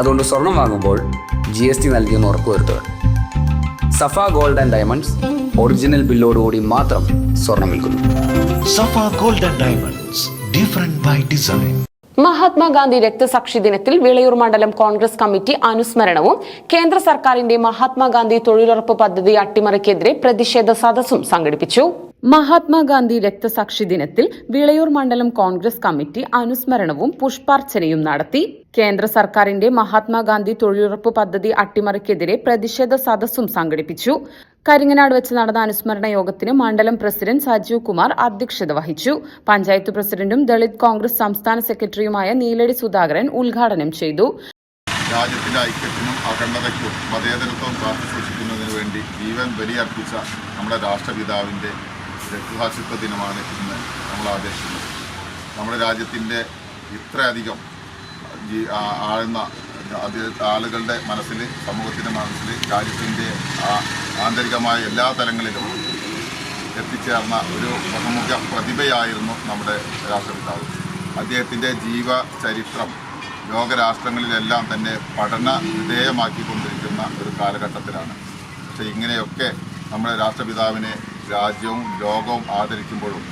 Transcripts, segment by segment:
അതുകൊണ്ട് സ്വർണം വാങ്ങുമ്പോൾ ജി എസ് ടി നൽകിയെന്ന് ഉറപ്പുവരുത്തുക Safa gold and diamonds original ബില്ലോടുകൂടി മാത്രം സ്വർണം വിൽക്കുന്നു. Safa golden diamonds different by design Mahatma Gandhi രക്തസാക്ഷി ദിനത്തിൽ വിളയൂർ മണ്ഡലം കോൺഗ്രസ് കമ്മിറ്റി അനുസ്മരണവും കേന്ദ്ര സർക്കാരിന്റെ മഹാത്മാഗാന്ധി തൊഴിലുറപ്പ് പദ്ധതി അട്ടിമറിക്കെതിരെ പ്രതിഷേധ സദസ്സും സംഘടിപ്പിച്ചു. മഹാത്മാഗാന്ധി രക്തസാക്ഷി ദിനത്തിൽ വിളയൂർ മണ്ഡലം കോൺഗ്രസ് കമ്മിറ്റി അനുസ്മരണവും പുഷ്പാർച്ചനയും നടത്തി. കേന്ദ്ര സർക്കാരിന്റെ മഹാത്മാഗാന്ധി തൊഴിലുറപ്പ് പദ്ധതി അട്ടിമറിക്കെതിരെ പ്രതിഷേധ സദസ്സും സംഘടിപ്പിച്ചു. കരിങ്ങനാട് വെച്ച് നടന്ന അനുസ്മരണ യോഗത്തിന് മണ്ഡലം പ്രസിഡന്റ് സജീവ് കുമാർ അധ്യക്ഷത വഹിച്ചു. പഞ്ചായത്ത് പ്രസിഡന്റും ദളിത് കോൺഗ്രസ് സംസ്ഥാന സെക്രട്ടറിയുമായ നീലടി സുധാകരൻ ഉദ്ഘാടനം ചെയ്തു. രാജ്യത്തിന്റെ ഐക്യത്തിനും അഖണ്ഡതയ്ക്കും മതേതരത്വം കാത്തു സൂക്ഷിക്കുന്നതിന് വേണ്ടി ജീവൻ ബലിയർപ്പിച്ച നമ്മുടെ രാഷ്ട്രപിതാവിന്റെ രക്തസാക്ഷിത്വ ദിനമാണ് ഇന്ന് നമ്മൾ ആചരിക്കുന്നത് നമ്മുടെ രാജ്യത്തിന്റെ ഇത്രയധികം ആഴുന്ന ആളുകളുടെ മനസ്സിൽ സമൂഹത്തിന്റെ മനസ്സിൽ രാജ്യത്തിന്റെ ആന്തരികമായ എല്ലാ തലങ്ങളിലും എത്തിച്ചേർന്ന ഒരു ബഹുമുഖ പ്രതിഭയായിരുന്നു നമ്മുടെ രാഷ്ട്രപിതാവ്. അദ്ദേഹത്തിന്റെ ജീവ ചരിത്രം ലോകരാഷ്ട്രങ്ങളിലെല്ലാം തന്നെ പഠന വിധേയമാക്കിക്കൊണ്ടിരിക്കുന്ന ഒരു കാലഘട്ടത്തിലാണ്. പക്ഷേ ഇങ്ങനെയൊക്കെ നമ്മുടെ രാഷ്ട്രപിതാവിനെ രാജ്യവും ലോകവും ആദരിക്കുമ്പോഴും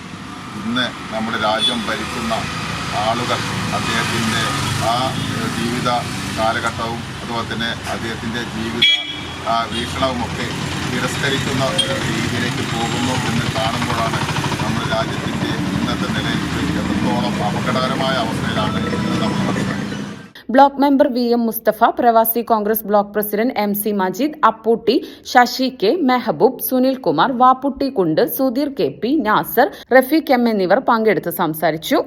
ഇന്ന് നമ്മുടെ രാജ്യം ഭരിക്കുന്ന ആളുകൾ അദ്ദേഹത്തിന്റെ ആ ജീവിത കാലഘട്ടവും അതുപോലെ തന്നെ അദ്ദേഹത്തിന്റെ ജീവിത വീക്ഷണവുമൊക്കെ തിരസ്കരിക്കുന്ന ഒരു രീതിയിലേക്ക് പോകുന്നു എന്ന് കാണുമ്പോഴാണ് നമ്മുടെ രാജ്യത്തിന്റെ ഇന്നത്തെ നിലയിൽ എത്രത്തോളം അപകടകരമായ അവസ്ഥയിലാണ് block member V M Mustafa പ്രവാസി Congress block president M C Majeed Apputty Sasi K Mehaboob Sunil Kumar Vapputty Kundu Sudheer K P Nasar Rafeeq M എന്നിവർ പങ്കെടുത്ത് സംസാരിച്ചു.